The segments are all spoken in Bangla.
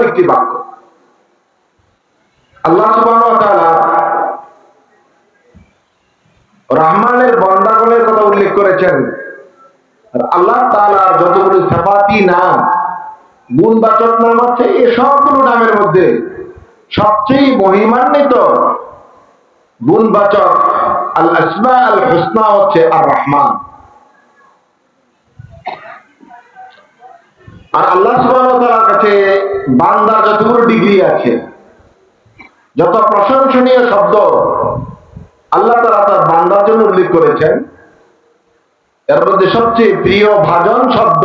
একটি বাক্য। আল্লাহ রহমানের বন্দাগণের কথা উল্লেখ করেছেন। আল্লাহ তাআলার যতগুলো সাফাতি নাম, গুণবাচক নাম আছে এই সবগুলো নামের মধ্যে সবচেয়ে মহিমান্বিত গুণবাচক আল আসমা আল হুসনা হচ্ছে আর রহমান আর আল্লাহ তাআলার কাছে বান্দার যতগুলো ডিগ্রি আছে, যত প্রশংসনীয় শব্দ আল্লাহ তাআলা তার বান্দার জন্য উল্লেখ করেছেন, এর মধ্যে সবচেয়ে প্রিয় ভাজন শব্দ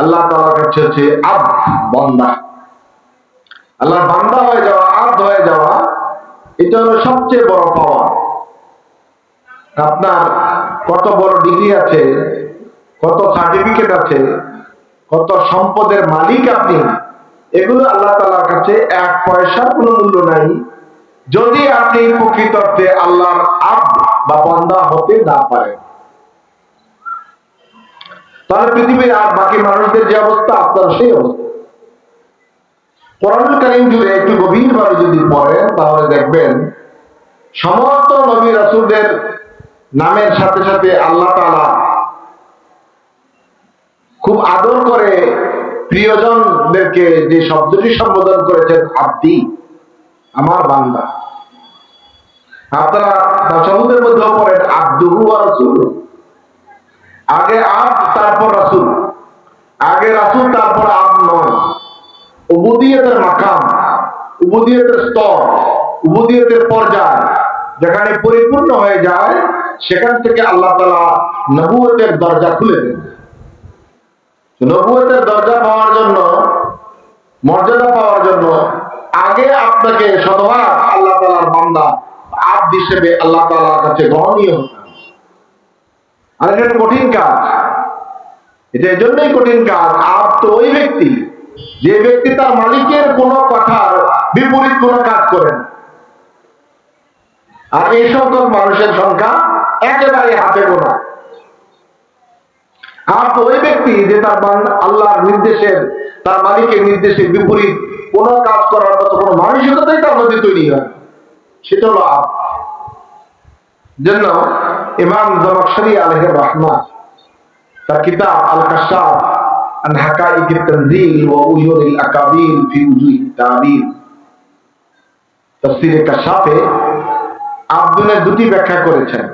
আল্লাহ তাআলার কাছে হচ্ছে আব, বান্দা। আল্লাহ বান্দা হয়ে যাওয়া, আব হয়ে যাওয়া, এটা হলো সবচেয়ে বড় পাওয়া। আপনার কত বড় ডিগ্রি আছে, কত সার্টিফিকেট আছে, কত সম্পদের মালিক আপনি এগুলো আল্লাহ তালার কাছে এক পয়সার কোনো মূল্য নাই। যদি আপনি প্রকৃত অর্থে আল্লাহর আব বা বন্দা হতে না পারেন। তাহলে পৃথিবীর আর বাকি মানুষদের যে অবস্থা, আপনার সেই অবস্থা। কোরআনুল কারিম জুড়ে একটু গভীরভাবে যদি পড়েন, তাহলে দেখবেন সমস্ত নবী রাসূলদের নামের সাথে সাথে আল্লাহ খুব আদর করে প্রিয়জনদেরকে যে শব্দটি সম্বোধন করেছেন আব্দি, আমার বান্দা। আপনারা তাসাহুদের মধ্যেও পড়েন, আব্দুহু আর রাসূল আগে আব, তারপর রাসূল। আগে রাসূল, তারপর আব নয়। উবুদিয়তের মাকাম, উবুদিয়তের স্তর, উবুদিয়তের পর্যায় যেখানে পরিপূর্ণ হয়ে যায়, সেখান থেকে আল্লাহ তালা নবুয়তের দরজা খুলে দেন। নবুয়তের দরজা পাওয়ার জন্য, মর্যাদা পাওয়ার জন্য আগে আপনাকে শতভাগ আল্লাহ তালার বান্দা আব হিসেবে আল্লাহ তালার কাছে গ্রহণীয় আর এটা কঠিন কাজ। এটা জন্যই কঠিন কাজ। আব তো ওই ব্যক্তি, যে ব্যক্তি তার মালিকের কোন কথার বিপরীত কোন কাজ করেন আর এই সংখ্যক মানুষের সংখ্যা একেবারে হাতে গোনা। আর তো ওই ব্যক্তি যে তার বান্দা- আল্লাহর নির্দেশের তার মালিকের নির্দেশের বিপরীত কোন কাজ করার মতো কোন মানসিকতাই তার মধ্যে তৈরি হয় সেটা হলো আপ জন্য ইমাম জমাকশরী আলহের রহমান তার কিতাব আল কাশাফ عن حقائق التنزيل وأجور الأكابيل في وجوه التعبير তফসিরে কাশাফে আব্দুলের দুটি ব্যাখ্যা করেছেন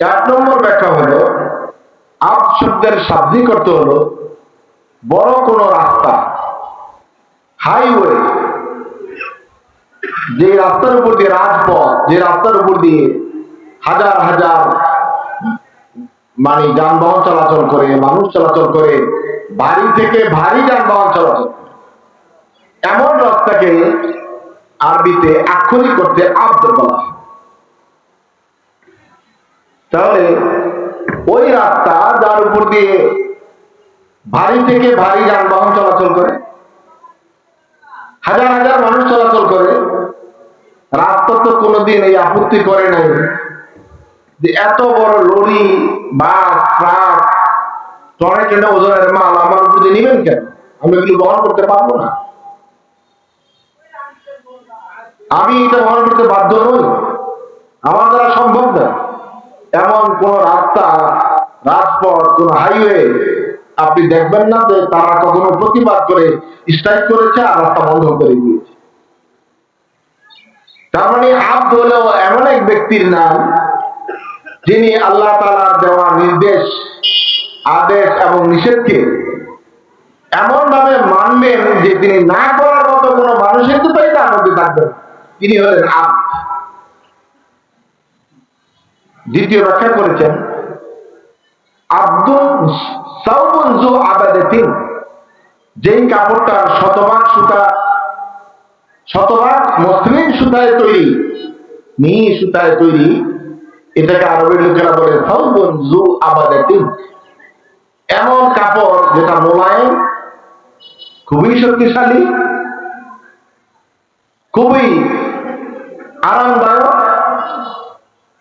এক নম্বর ব্যাখ্যা হলো আব শব্দের শাব্দিক অর্থ হলো বড় কোন রাস্তা হাইওয়ে যে রাস্তার উপর দিয়ে রাজপথ যে রাস্তার উপর দিয়ে হাজার হাজার মানে যানবাহন চলাচল করে, মানুষ চলাচল করে, বাড়ি থেকে ভারী যানবাহন চলাচল। এমন রাস্তাকে আরবিতে আক্ষরিক করতে আব্দ বলা তাহলে ওই রাস্তা যার উপর দিয়ে ভারী থেকে ভারী যানবাহন চলাচল করে, হাজার হাজার মানুষ চলাচল করে, রাস্তা তো কোনোদিন এই আপত্তি করে নাই যে এত বড় লরি, বাস, ট্রাক টনে টনে ওজনের মাল আমার উপর দিয়ে নিবেন কেন? আমি এগুলো বহন করতে পারব না। আমি এটা বহন করতে বাধ্য নই। আমার দ্বারা সম্ভব না এমন কোন রাস্তা, রাজপথ, কোন হাইওয়ে আপনি দেখবেন না যে তারা কখনো প্রতিবাদ করে স্ট্রাইক করেছে আর রাস্তা বন্ধ করে দিয়েছে। তার মানে আব্দ হলো এমন এক ব্যক্তির নাম যিনি আল্লাহ তালার দেওয়া নির্দেশ, আদেশ এবং নিষেধকে এমন ভাবে মানবেন যে তিনি না করার মতো কোনো মানুষের তো তাই তার মধ্যে থাকবেন তিনি হলেন আব দ্বিতীয় ব্যাখ্যা করেছেন আব্দুল যেই কাপড়টা শতভাগ সুতা, শতভাগ মসলিম সুতায় তৈরি মিহি সুতায় তৈরি, এটাকে আরবের লোকেরা বলে এমন কাপড় যেটা মোলায়েম খুবই শক্তিশালী, খুবই আরামদায়ক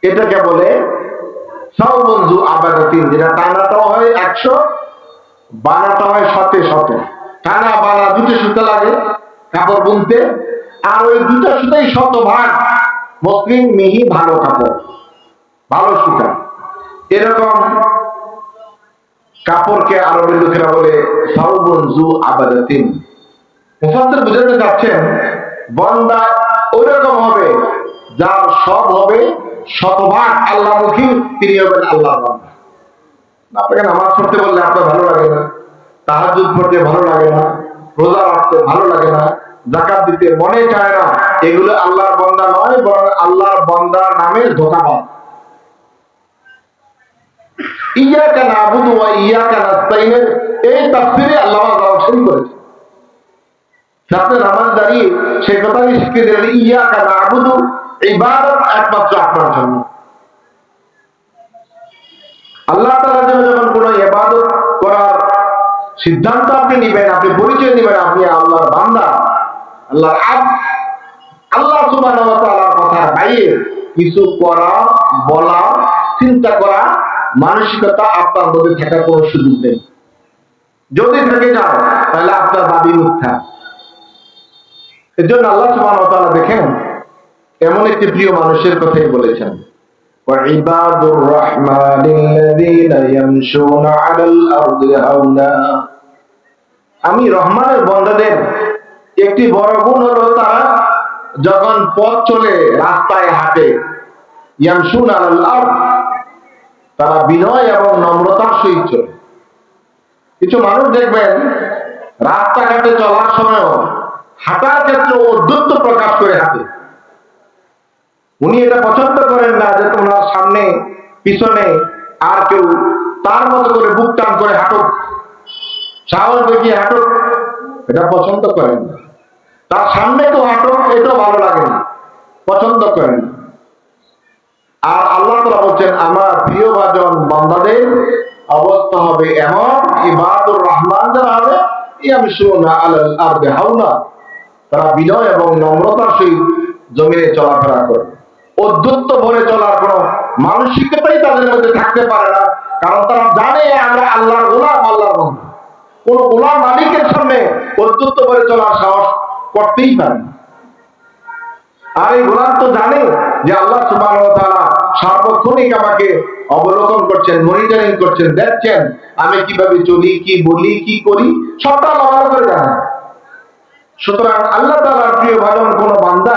এটাকে বলে সৌবন্ধু আবাদতিন যেটা টানাটা হয় একশো বানাটা হয় শতে শত। টানা, বানা, দুটো সুতা লাগে কাপড় বুনতে। আর ওই দুটো সুতাই শতভাগ মসলিম মিহি, ভালো কাপড়। ভালো সুতা। এরকম কাপড়কে আরবের লোকেরা বলে সাউবন জু আবাদাতিন মুফাসসির বুঝাতে চাচ্ছেন, বন্দা ওইরকম হবে, যার সব হবে শতভাগ আল্লাহমুখী তিনি হবেন আল্লাহর বান্দা। আপনাকে নামাজ পড়তে বললে আপনার ভালো লাগে না তাহাজুদ পড়তে ভালো লাগে না, রোজা রাখতে ভালো লাগে না জাকাত দিতে মনে চায় না, এগুলো আল্লাহর বন্দা নয়, বরং আল্লাহর বন্দার নামে ধোকাবাজ ইয়াকা নাবুদু ওয়া আল্লাহ ইবাদত একমাত্র আপনার জন্য। আল্লাহ তাআলার জন্য যখন কোনো ইবাদত করার সিদ্ধান্ত আপনি নেবেন, আপনি পরিচয় নেবেন, আপনি আল্লাহর বান্দা, আল্লাহর আব্দ আল্লাহ সুবহানাহু কথা বাইরে কিছু করা, বলা, চিন্তা করা, মানসিকতা আপনার মধ্যে থাকার কোনো সুযোগ নেই। যদি থেকে যায় তাহলে আপনার দাবি মিথ্যা। এর জন্য আল্লাহ ওয়া দেখেন এমন একটি প্রিয় মানুষের কথাই বলেছেন وعباد الرحمن الذين يمشون على الأرض هونا আমি রহমানের বন্দাদের একটি বড় গুণ হলো তারা যখন পথ চলে রাস্তায় হাঁটে ইয়ামসুন আলাল আরদ তারা বিনয় এবং নম্রতার সহিত চলে কিছু মানুষ দেখবেন রাস্তাঘাটে চলার সময়ও হাঁটার ক্ষেত্রে অধ্যত্ত প্রকাশ করে হাঁটে উনি এটা পছন্দ করেন না যে তোমরা সামনে, পিছনে, আর কেউ তার মতো করে বুক টান করে হাঁটুক সাহস দেখিয়ে হাঁটুক এটা পছন্দ করেন না। তার সামনে তো হাঁটুক এটাও ভালো লাগে না। পছন্দ করেন আর আল্লাহ তালা বলছেন, আমার প্রিয় ভাজন বান্দাদের অবস্থা হবে এমন, ইবাদুর রহমান যারা হবে আমি শুনা আলাল আর বেহাউনা তারা বিনয় এবং নম্রতার সহিত জমিনে চলাফেরা করে অধ্যত্ত ভরে চলার কোন মানসিকতাই তাদের মধ্যে থাকতে পারে না। কারণ তারা জানে আমরা আল্লাহর গোলাম, আল্লাহর বন্ধু। কোন গোলাম মালিকের সামনে অধ্যত্ত ভরে চলার সাহস করতেই পারে আর এই গোলাম তো জানে যে আল্লাহ সুবাহ সার্বক্ষণিক আমাকে অবলোকন করছেন মনিটরিং করছেন, দেখছেন, আমি কীভাবে চলি, কি বলি, কি করি, সবটা ভালো করে জানেন সুতরাং আল্লাহ তালার প্রিয় ভাজন কোন বান্দা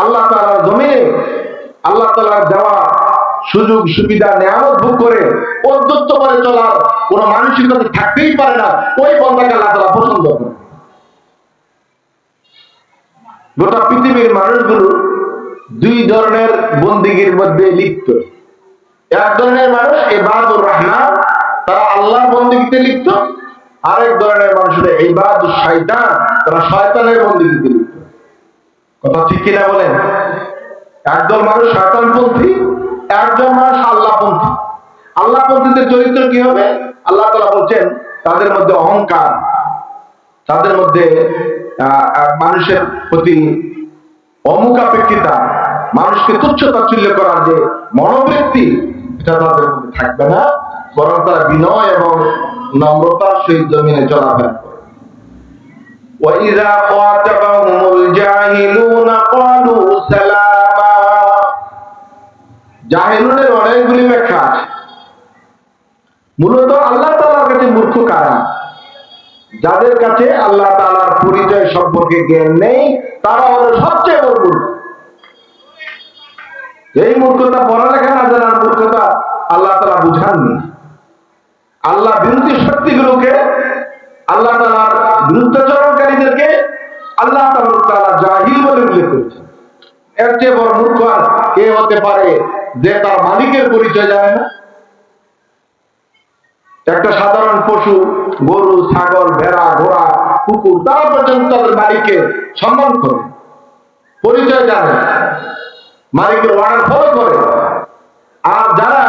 আল্লাহ তালার জমিনে আল্লাহ তালার দেওয়া সুযোগ, সুবিধা, নেয়ামত ভোগ করে অধ্যত্ত করে চলার কোন মানসিকতা থাকতেই পারে না, ওই বন্দাকে আল্লাহ তালা পছন্দ করে গোটা পৃথিবীর মানুষগুলো দুই ধরনের বন্দিগির মধ্যে লিপ্ত। এক ধরনের মানুষ এবাদুর রহমান, তারা আল্লাহ বন্দিগিতে লিপ্ত। আরেক ধরনের মানুষ ইবাদ শয়তান, তারা শয়তানের বন্দিগিতে লিপ্ত। কথা ঠিক কিনা বলেন? একদল মানুষ শয়তানপন্থী, একজন মানুষ আল্লাহপন্থী। আল্লাহপন্থীদের চরিত্র কি হবে? আল্লাহ তালা বলছেন, তাদের মধ্যে অহংকার, তাদের মধ্যে মানুষের প্রতি অমুখাপেক্ষিতা মানুষকে তুচ্ছ তাচ্ছিল্য করার যে মনোবৃত্তি, এটা তাদের মধ্যে থাকবে না, বরং তারা বিনয় এবং নম্রতার সহিত জমিনে চলাফেরা وإذا خاطبهم الجاهلون قالوا سلاما জাহিলুনের অনেকগুলি ব্যাখ্যা আছে মূলত আল্লাহ তাআলার কাছে মূর্খ কারা যাদের কাছে আল্লাহ তাআলার পরিচয় সম্পর্কে জ্ঞান নেই তারা হলো সবচেয়ে বড় মূর্খ এই মূর্খতা পড়ালেখা না জানার মূর্খতা আল্লাহ তাআলা বুঝাননি আল্লাহ বিরোধী শক্তিগুলোকে আল্লাহ তালার বিরুদ্ধাচরণকারীদেরকে আল্লাহ তালা জাহিল বলে উল্লেখ করেছে এর চেয়ে বড় মূর্খ আর কে হতে পারে যে তার মালিকের পরিচয় জানে না? একটা সাধারণ পশু, গরু, ছাগল, ভেড়া, ঘোড়া, কুকুর, তারা পর্যন্ত তাদের মালিককে সম্মান করে পরিচয় জানে মালিকের ওয়ার্ডার ফলো করে আর যারা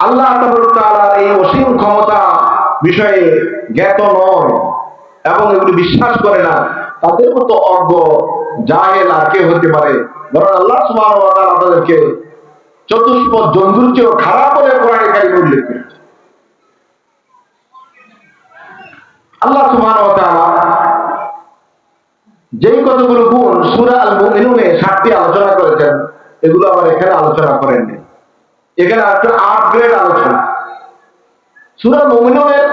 আল্লাহ তাআলার এই অসীম ক্ষমতা বিষয়ে জ্ঞাত নয় এবং এগুলি বিশ্বাস করে না, তাদের মতো অজ্ঞ জাহেল আর কে হতে পারে। বরং আল্লাহ তাদেরকে চতুষ্পদ জন্তুর চেয়েও খারাপ বলে কোরআনে কারিমে উল্লেখ করেছে আল্লাহ সুবহানাহু যেই কতগুলো গুণ সূরা আল মুমিনুনে সাতটি আলোচনা করেছেন, এগুলো আবার এখানে আলোচনা করেননি। এখানে একটা আপগ্রেড আলোচনা। সূরা মুমিনুনের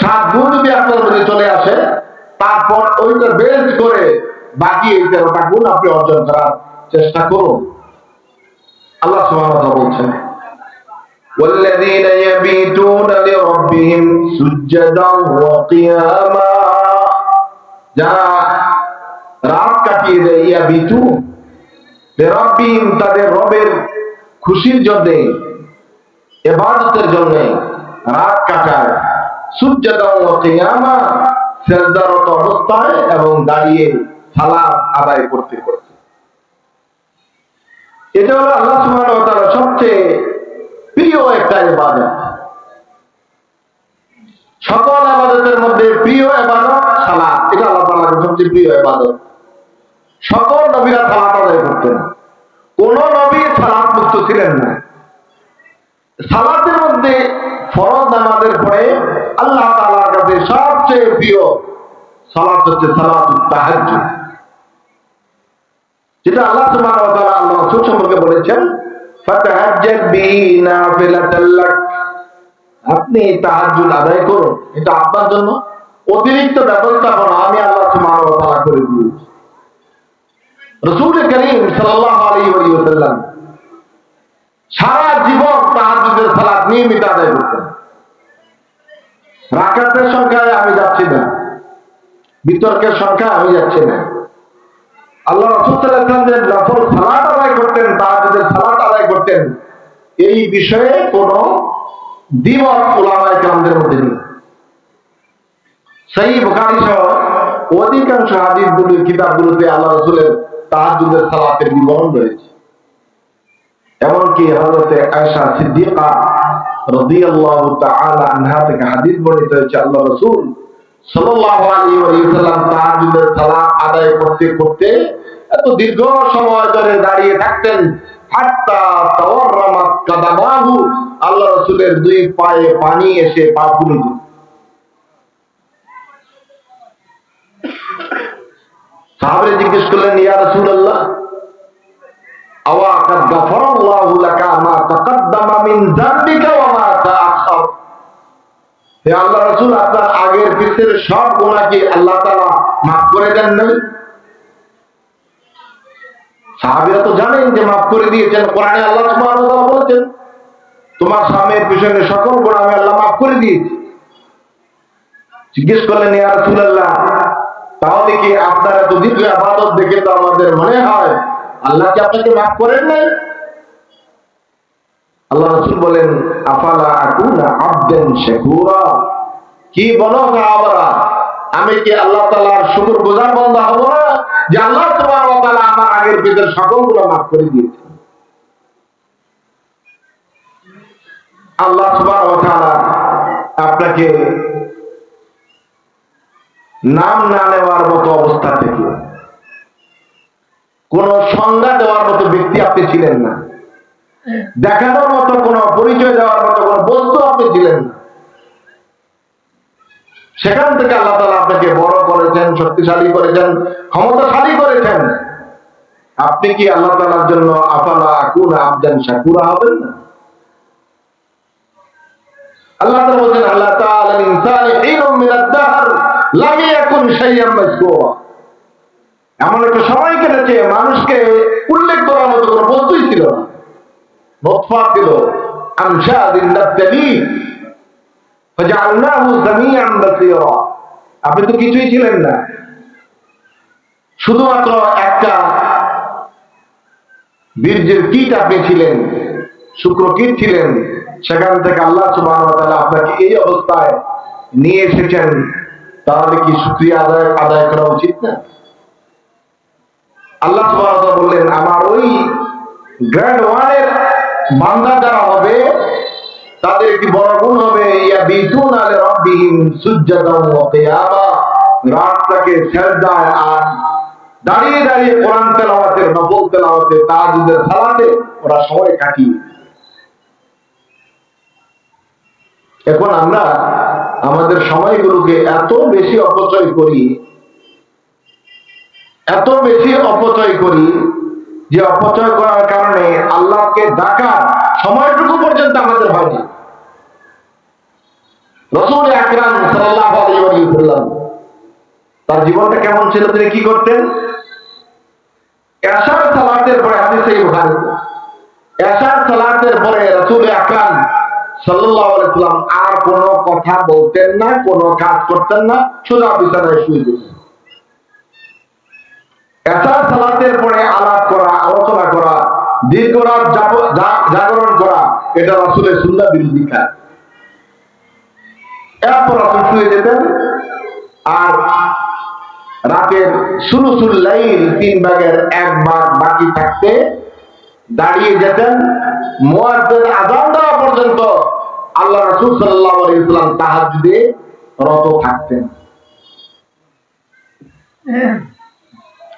সাত গুণ যদি আপনার মধ্যে চলে আসে তারপর ওইটা বেস করে বাকি এই তেরোটা গুণ আপনি অর্জন করার চেষ্টা করুন আল্লাহ সুবহানাহু ওয়া তাআলা বলছেন والذين يبيتون لربهم سجدا وقياما যারা রাত কাটিয়ে দেয় ইয়া বিতু রব্বিম তাদের রবের খুশির জন্য এবাদতের জন্য রাত কাটায় এবং দাঁড়িয়ে সালাত আদায় করতে করতে। এটা হলো আল্লাহ সবচেয়ে প্রিয় একটা সকল আবাদতের মধ্যে প্রিয় ইবাদত সালাত। এটা আল্লাহ সবচেয়ে প্রিয় সকল নবীরা সালাত আদায় করতেন। কোন নবী সালাত মুক্ত ছিলেন না। সালাতের মধ্যে ফরজ নামাজের পরে আল্লাহ তাআলার কাছে সবচেয়ে প্রিয় সালাত হচ্ছে সালাতুত তাহাজ্জুদ। যেটা আল্লাহ তাআলা আল্লাহ সম্পর্কে বলেছেন আপনি তাহাজ্জুদ আদায় করুন, এটা আপনার জন্য। অতিরিক্ত ব্যবস্থাপনা আমি আল্লাহ তাআলা করে দিয়েছি। করিম সারা জীবন তাহাজ্জুদের সালাত নিয়মিত আদায় করতেন রাকাতের সংখ্যায় আমি যাচ্ছি না। বিতর্কের সংখ্যা আমি যাচ্ছি না। আল্লাহ রাসূল সাল্লাল্লাহু আলাইহি নফল সালাত আদায় করতেন তাহাজ্জুদের সালাত আদায় করতেন, এই বিষয়ে কোনো দ্বিমত ওলামায়ে কেরামদের মধ্যে নেই। সেই বুখারী সহ অধিকাংশ হাদিসগুলোর কিতাবগুলোতে আল্লাহ রাসূলের তাহাজ্জুদের সালাতের বিবরণ রয়েছে। এমনকি হযরতে আয়েশা সিদ্দিকা আনহা থেকে বর্ণিত হয়েছে, আল্লাহ রাসূল আল্লাহ দুই পায়ে পানি এসে জিজ্ঞেস করলেন, ইয়া রাসূলুল্লাহ তোমার স্বামীর পিছনে সকল গুনাহ আমি আল্লাহ maaf করে দিয়েছি। জিজ্ঞেস করলেন, ইয়া তাহলে কি আপনার এত দীর্ঘ আবাদত দেখে তো আমাদের মনে হয় আল্লাহ কি আপনাকে মাফ করেন নাই? আল্লাহ রসুল বলেন, আফালা আকুনা আবদেন শেখুরা কি বলো সাহাবারা আমি কি আল্লাহ তাআলার শুকর গুজার বান্দা হব না যে আল্লাহ ওয়া তাআলা আমার আগের পিছের সকলগুলো মাফ করে দিয়েছেন আল্লাহ তাআলা আপনাকে নাম না নেওয়ার মতো অবস্থা থেকে কোন সংজ্ঞা দেওয়ার মতো ব্যক্তি আপনি ছিলেন না। দেখানোর মতো কোন পরিচয় দেওয়ার মতো কোন বস্তু আপনি ছিলেন না। সেখান থেকে আল্লাহ তালা আপনাকে বড় করেছেন, শক্তিশালী করেছেন, ক্ষমতাশালী করেছেন। আপনি কি আল্লাহ তালার জন্য আফালা আকুন আবদান শাকুরা হবেন না? আল্লাহ তাআলা বলেন আল্লাহ তাআলা ইনসানি হিনুম মিনাদ দাহর, লাম ইয়াকুন শাইয়াম মাযকুরা। এমন একটা সময় কেটেছে মানুষকে উল্লেখ করার মতো কোনো বস্তুই ছিল না। আপনি তো কিছুই ছিলেন না। শুধুমাত্র একটা বীর্যের কীট আপনি ছিলেন, শুক্র কীট ছিলেন। সেখান থেকে আল্লাহ তাআলা আপনাকে এই অবস্থায় নিয়ে এসেছেন। তাহলে কি শুকরিয়া আদায় আদায় করা উচিত না? আল্লাহ বললেন, আমার ওই গ্র্যান্ড ওয়ানের বান্দা যারা হবে, তাদের কি বড় গুণ হবে? ইয়া বিতুন আলে রাতটাকে আর দাঁড়িয়ে দাঁড়িয়ে কোরআন তেলাওয়াতের নফল তেলাওয়াতে তাহাজ্জুদের সালাতে ওরা সময় কাটিয়ে এখন আমরা আমাদের সময়গুলোকে এত বেশি অপচয় করি এত বেশি অপচয় করি যে অপচয় করার কারণে আল্লাহকে ডাকার সময়টুকু পর্যন্ত আমাদের হয়নি। রসুল আকরাম ওয়াসাল্লাম, তার জীবনটা কেমন ছিল তিনি কি করতেন? সালাতের পরে সালাতের পরে রসুল আকরাম আলাইহি আর কোনো কথা বলতেন না, কোনো কাজ করতেন না, সোজা বিছানায় শুয়ে যেতেন। জাগরণ করা, এটা রসুলের সুন্দর বিরোধী কাজ। এরপর রসুল শুয়ে যেতেন আর রাতের সুলুসুল লাইল তিন ভাগের এক ভাগ বাকি থাকতে দাঁড়িয়ে যেতেন। মুয়াজ্জিন আযান দেওয়া পর্যন্ত আল্লাহ রাসূল সাল্লাল্লাহু আলাইহি ওয়াসাল্লাম তাহাজ্জুদে রত থাকতেন।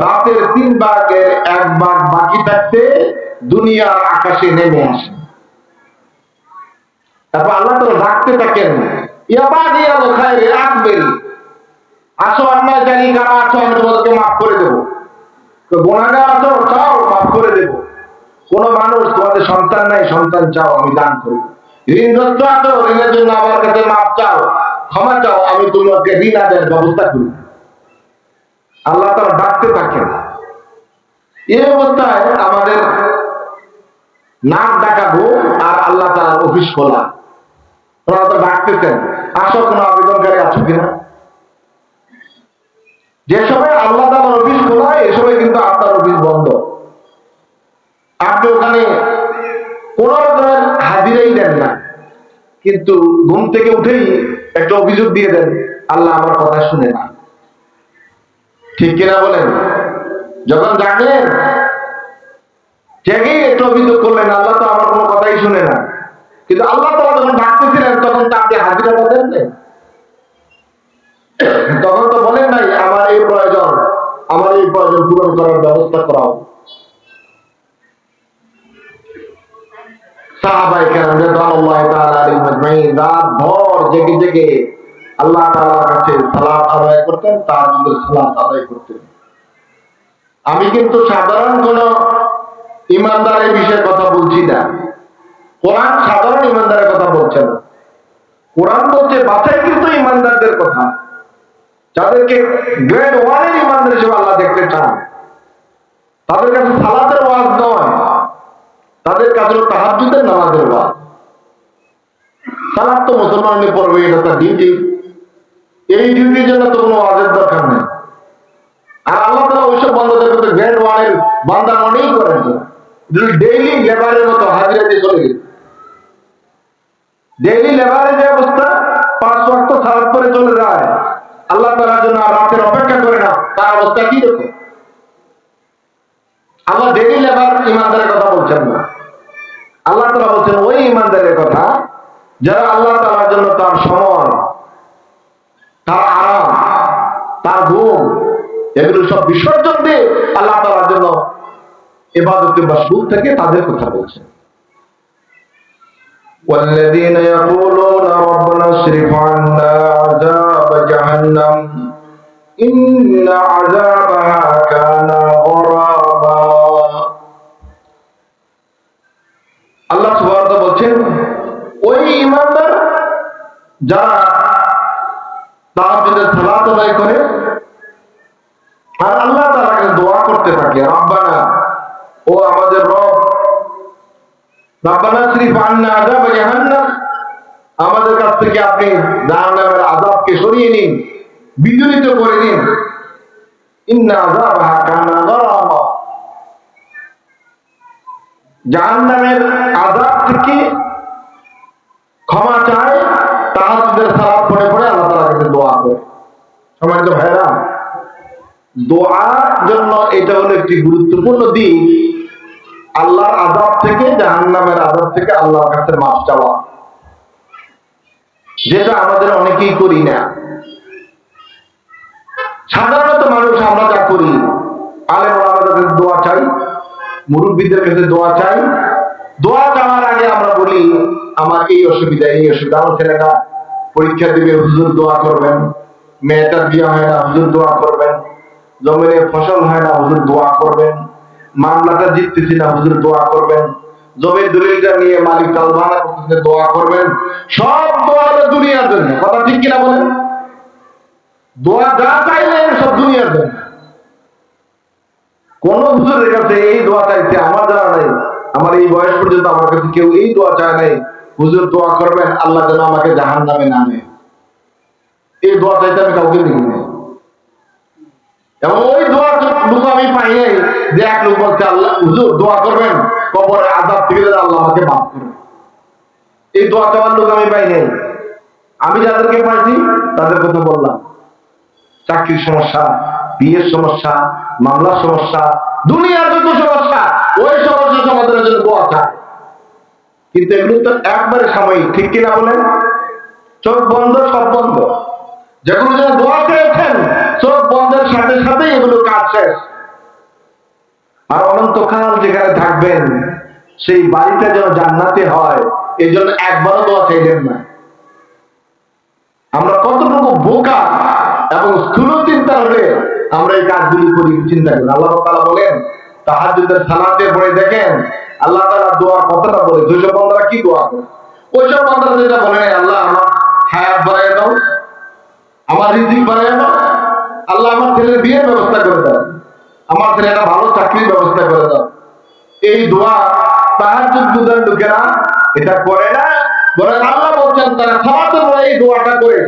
রাতের তিন ভাগের এক ভাগ বাকি থাকতে দুনিয়ার আকাশে নেমে আসেন তারপর আল্লাহ তাআলা ডাকতে থাকেন আসো মানুষ সন্তান নাই, সন্তান চাও, আমি দান করি ঋণগ্রস্ত আছো জন্য আমার কাছে মাফ চাও, ক্ষমা চাও, আমি তোমাকে ঋণ আদায়ের ব্যবস্থা করি আল্লাহ তারা ডাকতে থাকেন এই অবস্থায় আমাদের নাক ডাকাবো আর আল্লাহ তার অফিস খোলা। ওনারা তো ডাকতেছেন, আসো, কোনো আবেদনকারী আছো কিনা? যে সময় আল্লাহ তালার অফিস খোলা, এ সময় কিন্তু আপনার অফিস বন্ধ। আপনি ওখানে কোন রকমের হাজিরাই দেন না। কিন্তু ঘুম থেকে উঠেই একটা অভিযোগ দিয়ে দেন, আল্লাহ আমার কথা শুনে না। ঠিক কিনা বলেন? যখন জানেন জেগেই একটা অভিযোগ করলেন, আল্লাহ তো আমার কোনো কথাই শুনে না। কিন্তু আল্লাহ তো যখন ডাকতেছিলেন, তখন তো আপনি হাজিরাটা দেন তখন তো বলেন নাই, আমার এই প্রয়োজন, আমার এই প্রয়োজন পূরণ করার ব্যবস্থা করাও। সাহাবাই আলাইহিম আজমাইন রাত ভর জেগে জেগে আল্লাহ তাআলার কাছে সালাত আদায় করতেন তাহাজ্জুদের সালাত আদায় করতেন। আমি কিন্তু সাধারণ কোন ইমানদারের বিষয়ে কথা বলছি না। কোরআন সাধারণ ইমানদারের কথা বলছে না। কোরআন বলছে, বাছাই কিন্তু ইমানদারদের কথা। যাদেরকে গ্রেড ওয়ানের ইমানদার হিসেবে আল্লাহ দেখতে চান, তাদের কাছে সালাতের ওয়াজ নয়। তাদের কাছে হলো তাহাজ্জুদের নামাজের ওয়াজ। সালাত তো মুসলমানই পড়বে এটা তার ডিউটি। এই ডিউটির জন্য তো কোনো ওয়াজের দরকার নেই। আর আল্লাহ তালা ওইসব বান্দাদের মধ্যে গ্রেড ওয়ানের বান্দা মনেই করেন ডেইলি লেবারের মতো হাজিরা দিয়ে চলে গেছে। ডেইলি লেবারের যে অবস্থা, পাঁচ ওয়াক্ত সালাত করে চলে যায়। আল্লাহ তালার জন্য আর রাতের অপেক্ষা করে না, তার অবস্থা কি রকম আল্লাহ ডেইলি লেবার ইমানদারের কথা বলছেন না। আল্লাহ তালা বলছেন, ওই ইমানদারের কথা, যারা আল্লাহ তালার জন্য তার সময় তার আরাম তার ঘুম এগুলো সব বিসর্জন দিয়ে আল্লাহ তালার জন্য এবাদতে বা সুখ থেকে তাদের কথা বলছেন والذين يقولون ربنا اصرف عنا عذاب جهنم إن عذابها كان غراما আল্লাহ সুবহানাহু বলছেন ওই ইমানদার যারা তাহাজ্জুদের সালাত আদায় করে। আর আল্লাহ তাআলার কাছে দোয়া করতে থাকে, রব্বানা, ও আমাদের রব, রব্বানা আন্না আযাব জাহান্নাম, আমাদের কাছ থেকে আপনি জাহান্নামের আযাবকে সরিয়ে নিন, বিদুরিত করে নিন। ইন্না আযাবাহা কানা জাহান্নামের আযাব থেকে ক্ষমা চায় তাহাজ্জুদের সালাত পড়ে পড়ে আল্লাহ তাআলার কাছে দোয়া করে। সম্মানিত ভাইরা দোয়ার জন্য এটা হলো একটি গুরুত্বপূর্ণ দিক আল্লাহর আজাব থেকে, জাহান্নামের আজাব থেকে আল্লাহর কাছে মাপ চাওয়া। যেটা আমাদের অনেকেই করি না। সাধারণত মানুষ আমরা যা করি আলেম আমাদের দোয়া চাই, মুরব্বীদের কাছে দোয়া চাই। দোয়া চাওয়ার আগে আমরা বলি, আমার এই অসুবিধা এই অসুবিধা, আমার ছেলেটা পরীক্ষা দিবে, হুজুর দোয়া করবেন। মেয়েটার বিয়ে হয় না, হুজুর দোয়া করবেন। জমিনে ফসল হয় না, হুজুর দোয়া করবেন। মামলাটা জিততেছি না, হুজুর দোয়া করবেন। জমির দলিলটা নিয়ে মালিক তালবানা করতেছে, দোয়া করবেন। সব দোয়া দুনিয়ার জন্য। কথা ঠিক কিনা বলেন? দোয়া যা চাইলেন সব দুনিয়ার জন্য। কোন হুজুরের কাছে এই দোয়া চাইছে? আমার জানা নাই। আমার এই বয়স পর্যন্ত আমার কাছে কেউ এই দোয়া চায় নাই। হুজুর দোয়া করবেন, আল্লাহ যেন আমাকে জাহান নামে। নামে এই দোয়া চাইতে আমি কাউকে দেখি নাই এবং ওই দোয়া টুকু আমি পাই নাই, যে এক লোক বলছে, আল্লাহ, হুজুর দোয়া করবেন, কবরে আজাব থেকে আল্লাহ আমাকে মাফ করে। এই দোয়া চাওয়ার লোক আমি পাই নাই। আমি যাদেরকে পাইছি, তাদের কথা বললাম। চাকরির সমস্যা, বিয়ের সমস্যা, মামলার সমস্যা, দুনিয়ার যত সমস্যা, ওই সমস্যা সমাধানের জন্য দোয়া চায় কিন্তু এগুলো তো একবারে সাময়িক, ঠিক কিনা বলেন? চোখ বন্ধ, সব বন্ধ। যেগুলো যেন দোয়া চেয়েছেন চোখ বন্ধের সাথে সাথে এগুলো কাজ শেষ। আর অনন্তকাল যেখানে থাকবেন, সেই বাড়িটা যেন জান্নাতে হয় এই জন্য একবারও দোয়া চাইলেন না। আমরা কতটুকু বোকা এবং স্থূল চিন্তা হলে আমরা এই কাজগুলি করি, চিন্তা করি। আল্লাহ তালা বলেন, তাহাজুদের সালাতে পড়ে দেখেন আল্লাহ তালা দোয়ার কথাটা বলে দুইশো বন্ধরা কি দোয়া করে ওইসব বন্ধরা যেটা বলে নাই, আল্লাহ আমার হায়াত বাড়াই দাও আমার রিজিক বাড়াই দাও আল্লাহ আমার ছেলের বিয়ের ব্যবস্থা করে দাও আমার ছেলে একটা ভালো চাকরির ব্যবস্থা করে দাও এই দোয়া তাহাজুদ দুজন লোকেরা এটা করে না বরং আল্লাহ বলছেন তারা সালাতে পড়ে এই দোয়াটা করে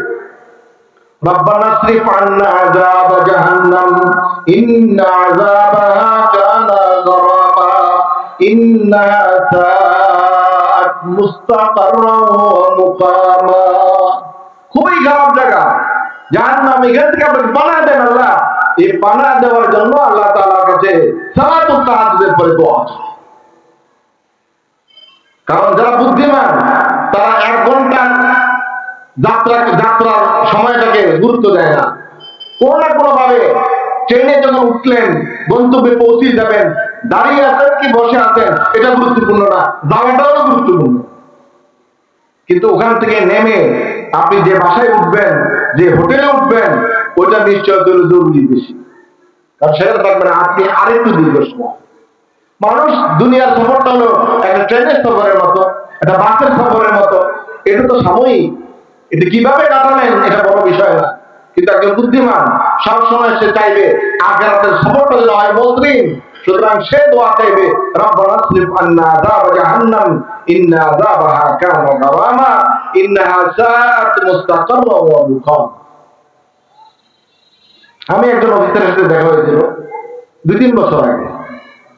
ربنا اصرف عنا عذاب جهنم إن عذابها كان غراما إنها ساءت مستقرا ومقاما খুবই খারাপ জায়গা জাহান্নাম এখান থেকে আপনাকে পানা দেন আল্লাহ এই পানা দেওয়ার জন্য আল্লাহ তাআলার কাছে সালাতুত তাহাজ্জুদের পরে দোয়া আছে। কারণ যারা বুদ্ধিমান তারা এক ঘন্টা যাত্রা যাত্রার সময়টাকে গুরুত্ব দেয় না কোনো না কোনো ভাবে ট্রেনে যখন উঠলেন, গন্তব্যে পৌঁছে যাবেন। দাঁড়িয়ে আছেন কি বসে আছেন, এটা গুরুত্বপূর্ণ না। যাওয়াটাও গুরুত্বপূর্ণ। কিন্তু ওখান থেকে নেমে আপনি যে বাসায় উঠবেন, যে হোটেলে উঠবেন ওটা নিশ্চয় জরুরি বেশি। কারণ সেটা থাকবে না আপনি আরেকটু দীর্ঘ সময়। মানুষ দুনিয়ার সফরটা হলো একটা ট্রেনের সফরের মতো, একটা বাসের সফরের মতো। এটা তো সাময়িক। এটা কীভাবে কাটালেন, এটা বড় বিষয় না। কিন্তু একজন বুদ্ধিমান সব সময় সে চাইবে আখেরাতের যেন হয় মসৃণ। সুতরাং সে দোয়া চাইবে আন্না আযাব জাহান্নাম, ইন্না আযাবাহা কানা গাওয়ামা, ইন্নাহা সাআত মুস্তাকাররা ওয়া মুকাম। আমি একজন অফিসারের সাথে দেখা হয়েছিল দুই তিন বছর আগে।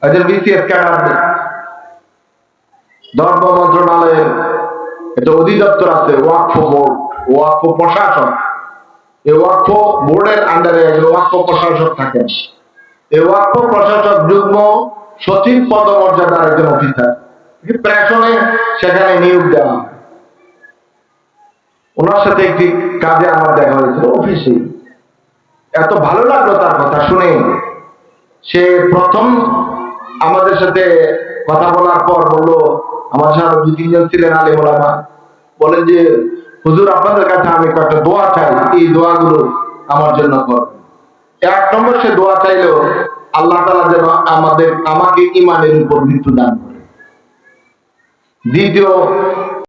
একজন বিসিএস ক্যাডার ধর্ম মন্ত্রণালয়ের একটা অধিদপ্তর আছে, ওয়াকফ বোর্ড, ওয়াকফ প্রশাসন। এই বোর্ডের আন্ডারে একজন প্রশাসক থাকেন এই প্রশাসক যুগ্ম সচিব পদমর্যাদার একজন অফিসার সেখানে নিয়োগ দেওয়া ওনার সাথে একটি কাজে আমার দেখা হয়েছিল অফিসে এত ভালো লাগল তার কথা শুনে। সে প্রথম আমাদের সাথে কথা বলার পর বলল, আমার সাথে দুই তিনজন ছিলেন আলিম ওলামা। বলেন যে হুজুর, আপনাদের কাছে আমি কয়েকটা দোয়া চাই। এই দোয়াগুলো আমার জন্য কর এক নম্বর, সে দোয়া চাইলেও আল্লাহ তালা যেন আমাদের, আমাকে ইমানের উপর মৃত্যু দান করে। দ্বিতীয়